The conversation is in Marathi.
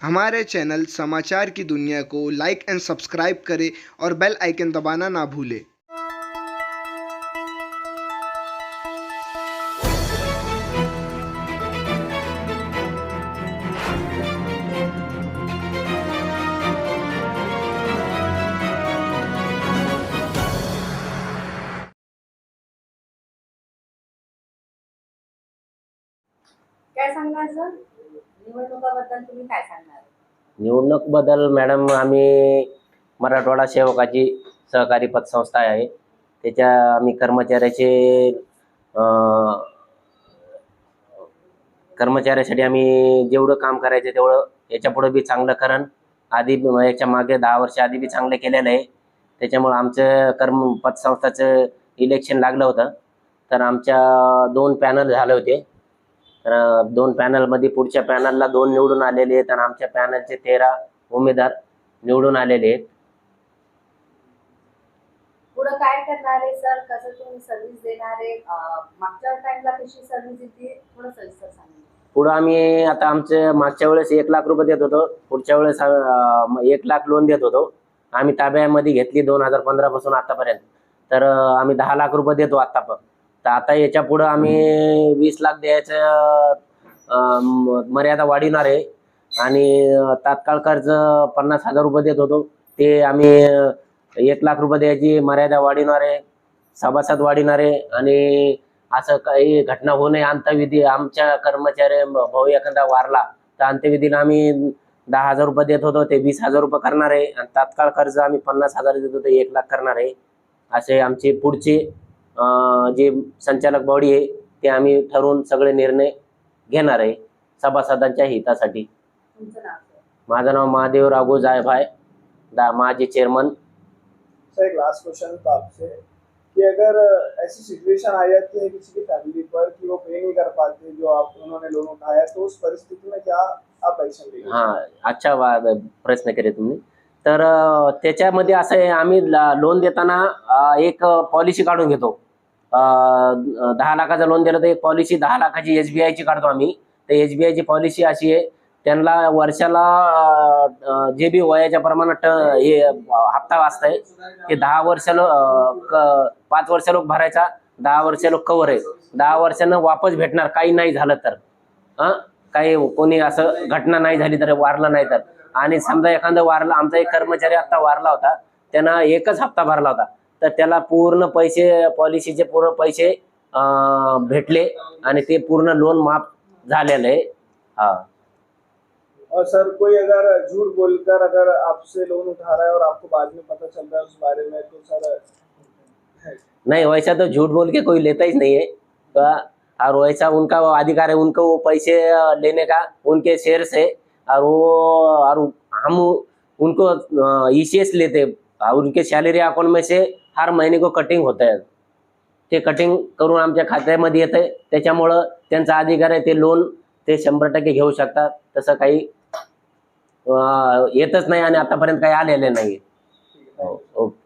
हमारे चैनल समाचार की दुनिया को लाइक एंड सब्सक्राइब करें और बेल आइकन दबाना ना भूलें। काय सांगणार सर निवडणुकाबद्दल तुम्ही काय सांगणार निवडणूक बदल मॅडम आम्ही मराठवाडा सेवकाची सहकारी पतसंस्था आहे. त्याच्या आम्ही कर्मचाऱ्याचे कर्मचाऱ्यासाठी आम्ही जेवढं काम करायचं तेवढं याच्या पुढं बी चांगलं करण. आधी याच्या मागे दहा वर्ष आधी बी चांगलं केलेलं आहे. त्याच्यामुळं आमचं कर्म पतसंस्थाचं इलेक्शन लागलं होतं. तर आमच्या दोन पॅनल झाले होते. तर दोन पॅनलमध्ये पुढच्या पॅनलला दोन निवडून आलेले आहेत आणि आमच्या पॅनलचे तेरा उमेदवार निवडून आलेले आहेत. पुढं काय करणार आहे सर? कसं तुम्ही सर्व्हिस देणार आहे? अं, मागच्या टाइमला कशी सर्व्हिस देते? थोडं सविस्तर सांगा. पुढं आम्ही आता आमचे मागच्या वेळेस एक लाख रुपये देत होतो. पुढच्या वेळेस एक लाख लोन देत होतो. आम्ही ताब्यामध्ये घेतली दोन हजार पंधरा पासून आतापर्यंत. तर आम्ही दहा लाख रुपये देतो आता पण तर आता याच्या पुढं आम्ही वीस लाख द्यायचं मर्यादा वाढवणार आहे. आणि तात्काळ कर्ज पन्नास हजार रुपये देत होतो. ते आम्ही एक लाख रुपये द्यायची मर्यादा वाढवणार आहे. सभासद वाढवणार आहे. आणि असं काही घटना होऊ नये. अंत्यविधी आमच्या कर्मचारी भाऊ एखादा वारला तर अंत्यविधीला आम्ही दहा हजार रुपये देत होतो. ते वीस हजार रुपये करणार आहे. आणि तात्काळ कर्ज आम्ही पन्नास हजार देत होतो. एक लाख करणार आहे. असे आमचे पुढचे जे संचालक बॉडी आहे ते आम्ही ठरवून सगळे निर्णय घेणार आहे सभासदांच्या हितासाठी. तुमचं नाव सर माझं नाव महादेव राघो जायभाय दा माझे चेअरमन सर एक लास्ट क्वेश्चन था आपसे कि अगर ऐसी सिचुएशन आ जाती है किसी की फैमिली पर कि वो पे नहीं कर पाते जो आप उन्होंने लोन उठाया तो उस परिस्थिति में क्या आप एक्शन लेंगे? हा अच्छा प्रश्न केले तुम्ही तर त्याच्यामध्ये असं आहे आम्ही लोन देताना एक पॉलिसी काढून घेतो. दहा लाखाचं लोन दिलं तर एक पॉलिसी दहा लाखाची एस बी आयची काढतो आम्ही. तर एस बी आयची पॉलिसी अशी आहे त्यांना वर्षाला जे बी वयाच्या प्रमाणात हे हप्ता वाचताय ते दहा वर्ष पाच वर्ष लोक भरायचा दहा वर्ष लोक कवर आहे. दहा वर्षानं वापस भेटणार काही नाही झालं तर. हा काही कोणी असं घटना नाही झाली तर वारला नाही तर. आणि समजा एखादं वारला आमचा एक कर्मचारी आता वारला होता त्यांना एकच हप्ता भरला होता. तर त्याला पूर्ण पैसे पॉलिसीचे पूर्ण पैसे भेटले आणि ते पूर्ण लोन माफ झालेलं आहे. हा. और सर कोई अगर झूठ बोलकर अगर आपसे लोन उठा रहा है और आपको बाद में पता चल रहा है उस बारे में तो सर नहीं वैसा तो झूठ बोल के कोई लेता ही नहीं है। तो और वैसा उनका अधिकार है उनको वो पैसे लेने का उनके शेयर से और वो और हम उनको ई एस लेते और उनके सॅलरी अकाउंट में से हर महिने को कटिंग होत आहे ते कटिंग करून आमच्या खात्यामध्ये येतं त्याच्यामुळं त्यांचा अधिकार आहे ते लोन ते शंभर टक्के घेऊ शकतात. तसं काही येतच नाही आणि आतापर्यंत काही आलेले नाही हो, ओके.